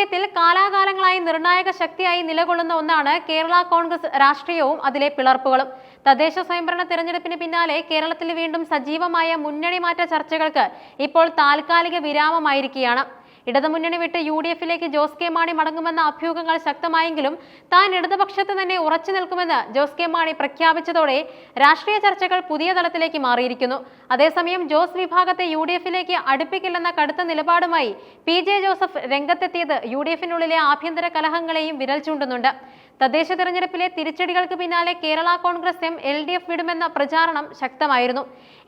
രാഷ്ട്രീയത്തിൽ കാലാകാലങ്ങളായി നിർണായക ശക്തിയായി നിലകൊള്ളുന്ന ഒന്നാണ് കേരള കോൺഗ്രസ് രാഷ്ട്രീയവും അതിലെ പിളർപ്പുകളും. തദ്ദേശ സ്വയംഭരണ തെരഞ്ഞെടുപ്പിന് പിന്നാലെ കേരളത്തിൽ വീണ്ടും സജീവമായ മുന്നണി മാറ്റ ചർച്ചകൾക്ക് ഇപ്പോൾ താൽക്കാലിക വിരാമമായിരിക്കുകയാണ്. ഇടതുമുന്നണി വിട്ട് യു ഡി എഫിലേക്ക് ജോസ് കെ മാണി മടങ്ങുമെന്ന അഭ്യൂഹങ്ങൾ ശക്തമായെങ്കിലും താൻ ഇടതുപക്ഷത്ത് തന്നെ ഉറച്ചു നിൽക്കുമെന്ന് ജോസ് കെ മാണി പ്രഖ്യാപിച്ചതോടെ രാഷ്ട്രീയ ചർച്ചകൾ പുതിയ തലത്തിലേക്ക് മാറിയിരിക്കുന്നു. അതേസമയം ജോസ് വിഭാഗത്തെ യു ഡി എഫിലേക്ക് അടുപ്പിക്കില്ലെന്ന കടുത്ത നിലപാടുമായി പി ജെ ജോസഫ് രംഗത്തെത്തിയത് യു ഡി എഫിനുള്ളിലെ ആഭ്യന്തര കലഹങ്ങളെയും വിരൽ ചൂണ്ടുന്നുണ്ട്. തദ്ദേശ തെരഞ്ഞെടുപ്പിലെ തിരിച്ചടികൾക്ക് പിന്നാലെ Kerala Congress M L D F വിടുമെന്ന പ്രചാരണം ശക്തമായിരുന്നു.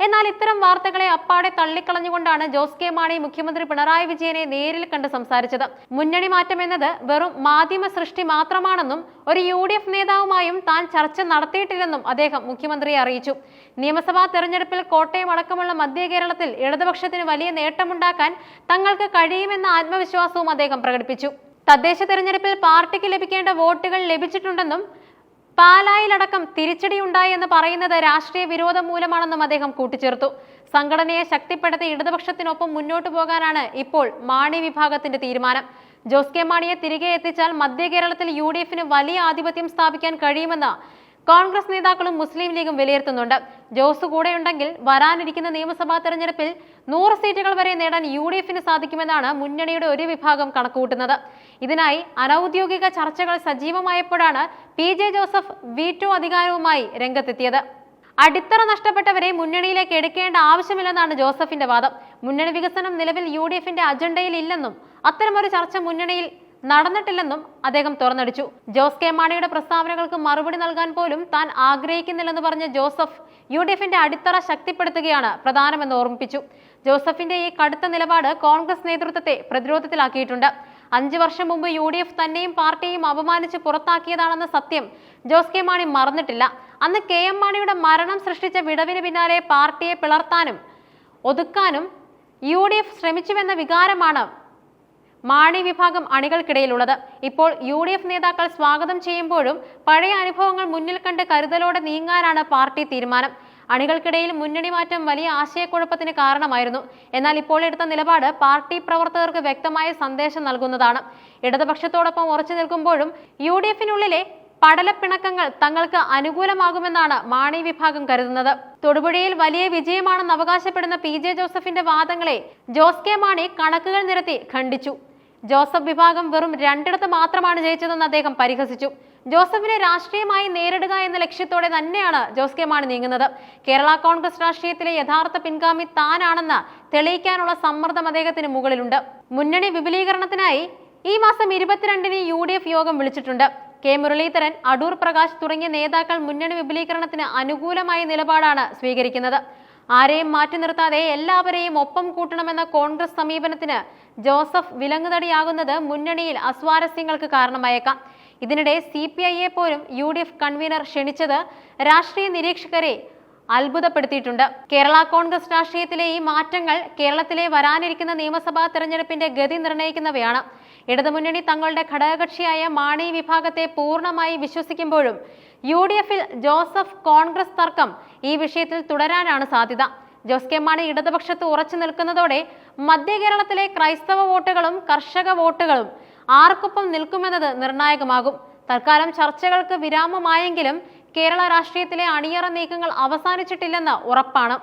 എന്നാൽ ഇത്തരം വാർത്തകളെ അപ്പാടെ തള്ളിക്കളഞ്ഞുകൊണ്ടാണ് ജോസ് കെ മാണി മുഖ്യമന്ത്രി പിണറായി വിജയനെ നേരിൽ കണ്ട് സംസാരിച്ചത്. മുന്നണി മാറ്റം എന്നത് വെറും മാധ്യമ സൃഷ്ടി മാത്രമാണെന്നും ഒരു യു ഡി എഫ് നേതാവുമായും താൻ ചർച്ച നടത്തിയിട്ടില്ലെന്നും അദ്ദേഹം മുഖ്യമന്ത്രിയെ അറിയിച്ചു. നിയമസഭാ തെരഞ്ഞെടുപ്പിൽ കോട്ടയം അടക്കമുള്ള മധ്യ കേരളത്തിൽ ഇടതുപക്ഷത്തിന് വലിയ നേട്ടമുണ്ടാക്കാൻ തങ്ങൾക്ക് കഴിയുമെന്ന ആത്മവിശ്വാസവും അദ്ദേഹം പ്രകടിപ്പിച്ചു. തദ്ദേശ തെരഞ്ഞെടുപ്പിൽ പാർട്ടിക്ക് ലഭിക്കേണ്ട വോട്ടുകൾ ലഭിച്ചിട്ടുണ്ടെന്നും പാലായിലടക്കം എന്ന് പറയുന്നത് രാഷ്ട്രീയ വിരോധം മൂലമാണെന്നും അദ്ദേഹം കൂട്ടിച്ചേർത്തു. സംഘടനയെ ശക്തിപ്പെടുത്തി ഇടതുപക്ഷത്തിനൊപ്പം മുന്നോട്ടു പോകാനാണ് ഇപ്പോൾ മാണി വിഭാഗത്തിന്റെ തീരുമാനം. ജോസ് കെ മാണിയെ തിരികെ എത്തിച്ചാൽ മധ്യ കേരളത്തിൽ യു വലിയ ആധിപത്യം സ്ഥാപിക്കാൻ കഴിയുമെന്ന് കോൺഗ്രസ് നേതാക്കളും മുസ്ലിം ലീഗും വിലയിരുത്തുന്നുണ്ട്. ജോസ് കൂടെയുണ്ടെങ്കിൽ വരാനിരിക്കുന്ന നിയമസഭാ തെരഞ്ഞെടുപ്പിൽ നൂറ് സീറ്റുകൾ വരെ നേടാൻ യു ഡി എഫിന് സാധിക്കുമെന്നാണ് മുന്നണിയുടെ ഒരു വിഭാഗം കണക്കുകൂട്ടുന്നത്. ഇതിനായി അനൌദ്യോഗിക ചർച്ചകൾ സജീവമായപ്പോഴാണ് പി ജെ ജോസഫ് വീറ്റോ അധികാരവുമായി രംഗത്തെത്തിയത്. അടിത്തറ നഷ്ടപ്പെട്ടവരെ മുന്നണിയിലേക്ക് എടുക്കേണ്ട ആവശ്യമില്ലെന്നാണ് ജോസഫിന്റെ വാദം. മുന്നണി വികസനം നിലവിൽ യു ഡി എഫിന്റെ അജണ്ടയിൽ ഇല്ലെന്നും അത്തരമൊരു ചർച്ച മുന്നണിയിൽ നടന്നിട്ടില്ലെന്നും അദ്ദേഹം തുറന്നടിച്ചു. ജോസ് കെ മാണിയുടെ പ്രസ്താവനകൾക്ക് മറുപടി നൽകാൻ പോലും താൻ ആഗ്രഹിക്കുന്നില്ലെന്ന് പറഞ്ഞ ജോസഫ് യു ഡി എഫിന്റെ അടിത്തറ ശക്തിപ്പെടുത്തുകയാണ് പ്രധാനമെന്ന് ഓർമ്മിപ്പിച്ചു. ജോസഫിന്റെ ഈ കടുത്ത നിലപാട് കോൺഗ്രസ് നേതൃത്വത്തെ പ്രതിരോധത്തിലാക്കിയിട്ടുണ്ട്. അഞ്ചു വർഷം മുമ്പ് യു ഡി എഫ് തന്നെയും പാർട്ടിയെയും അപമാനിച്ച് പുറത്താക്കിയതാണെന്ന സത്യം ജോസ് കെ മാണി മറന്നിട്ടില്ല. അന്ന് കെ എം മാണിയുടെ മരണം സൃഷ്ടിച്ച വിടവിന് പിന്നാലെ പാർട്ടിയെ പിളർത്താനും ഒതുക്കാനും യു ഡി എഫ് ശ്രമിച്ചുവെന്ന വികാരമാണ് മാണി വിഭാഗം അണികൾക്കിടയിലുള്ളത്. ഇപ്പോൾ യു ഡി എഫ് നേതാക്കൾ സ്വാഗതം ചെയ്യുമ്പോഴും പഴയ അനുഭവങ്ങൾ മുന്നിൽ കണ്ട് കരുതലോടെ നീങ്ങാനാണ് പാർട്ടി തീരുമാനം. അണികൾക്കിടയിൽ മുന്നണി മാറ്റം വലിയ ആശയക്കുഴപ്പത്തിന് കാരണമായിരുന്നു. എന്നാൽ ഇപ്പോൾ എടുത്ത നിലപാട് പാർട്ടി പ്രവർത്തകർക്ക് വ്യക്തമായ സന്ദേശം നൽകുന്നതാണ്. ഇടതുപക്ഷത്തോടൊപ്പം ഉറച്ചു നിൽക്കുമ്പോഴും യു ഡി എഫിനുള്ളിലെ പടലപ്പിണക്കങ്ങൾ തങ്ങൾക്ക് അനുകൂലമാകുമെന്നാണ് മാണി വിഭാഗം കരുതുന്നത്. തൊടുപുഴയിൽ വലിയ വിജയമാണെന്ന് അവകാശപ്പെടുന്ന പി ജെ ജോസഫിന്റെ വാദങ്ങളെ ജോസ് കെ മാണി കണക്കുകൾ നിരത്തി ഖണ്ഡിച്ചു. ജോസഫ് വിഭാഗം വെറും രണ്ടിടത്ത് മാത്രമാണ് ജയിച്ചതെന്ന് അദ്ദേഹം പരിഹസിച്ചു. ജോസഫിനെ രാഷ്ട്രീയമായി നേരിടുക എന്ന ലക്ഷ്യത്തോടെ തന്നെയാണ് ജോസ് കെ മാണി നീങ്ങുന്നത്. കേരള കോൺഗ്രസ് രാഷ്ട്രീയത്തിലെ യഥാർത്ഥ പിൻഗാമി താനാണെന്ന് തെളിയിക്കാനുള്ള സമ്മർദ്ദം അദ്ദേഹത്തിന് മുകളിലുണ്ട്. മുന്നണി വിപുലീകരണത്തിനായി ഈ മാസം ഇരുപത്തിരണ്ടിന് യു ഡി എഫ് യോഗം വിളിച്ചിട്ടുണ്ട്. കെ മുരളീധരൻ അടൂർ പ്രകാശ് തുടങ്ങിയ നേതാക്കൾ മുന്നണി വിപുലീകരണത്തിന് അനുകൂലമായ നിലപാടാണ് സ്വീകരിക്കുന്നത്. ആരെയും മാറ്റി നിർത്താതെ എല്ലാവരെയും ഒപ്പം കൂട്ടണമെന്ന കോൺഗ്രസ് സമീപനത്തിന് ജോസഫ് വിലങ്ങുതടിയാകുന്നത് മുന്നണിയിൽ അസ്വാരസ്യങ്ങൾക്ക് കാരണമായേക്കാം. ഇതിനിടെ സി പി ഐയെ പോലും യു ഡി എഫ് കൺവീനർ ക്ഷണിച്ചത് രാഷ്ട്രീയ നിരീക്ഷകരെ അത്ഭുതപ്പെടുത്തിയിട്ടുണ്ട്. കേരള കോൺഗ്രസ് രാഷ്ട്രീയത്തിലെ ഈ മാറ്റങ്ങൾ കേരളത്തിലെ വരാനിരിക്കുന്ന നിയമസഭാ തെരഞ്ഞെടുപ്പിന്റെ ഗതി നിർണയിക്കുന്നവയാണ്. ഇടതുമുന്നണി തങ്ങളുടെ ഘടകകക്ഷിയായ മാണി വിഭാഗത്തെ പൂർണമായി വിശ്വസിക്കുമ്പോഴും യു ഡി എഫിൽ ജോസഫ് കോൺഗ്രസ് തർക്കം ഈ വിഷയത്തിൽ തുടരാനാണ് സാധ്യത. ജോസ് കെ മാണി ഇടതുപക്ഷത്ത് ഉറച്ചു നിൽക്കുന്നതോടെ മധ്യ കേരളത്തിലെ ക്രൈസ്തവ വോട്ടുകളും കർഷക വോട്ടുകളും ആർക്കൊപ്പം നിൽക്കുമെന്നത് നിർണായകമാകും. തൽക്കാലം ചർച്ചകൾക്ക് വിരാമമായെങ്കിലും കേരള രാഷ്ട്രീയത്തിലെ അണിയറ നീക്കങ്ങൾ അവസാനിച്ചിട്ടില്ലെന്ന് ഉറപ്പാണ്.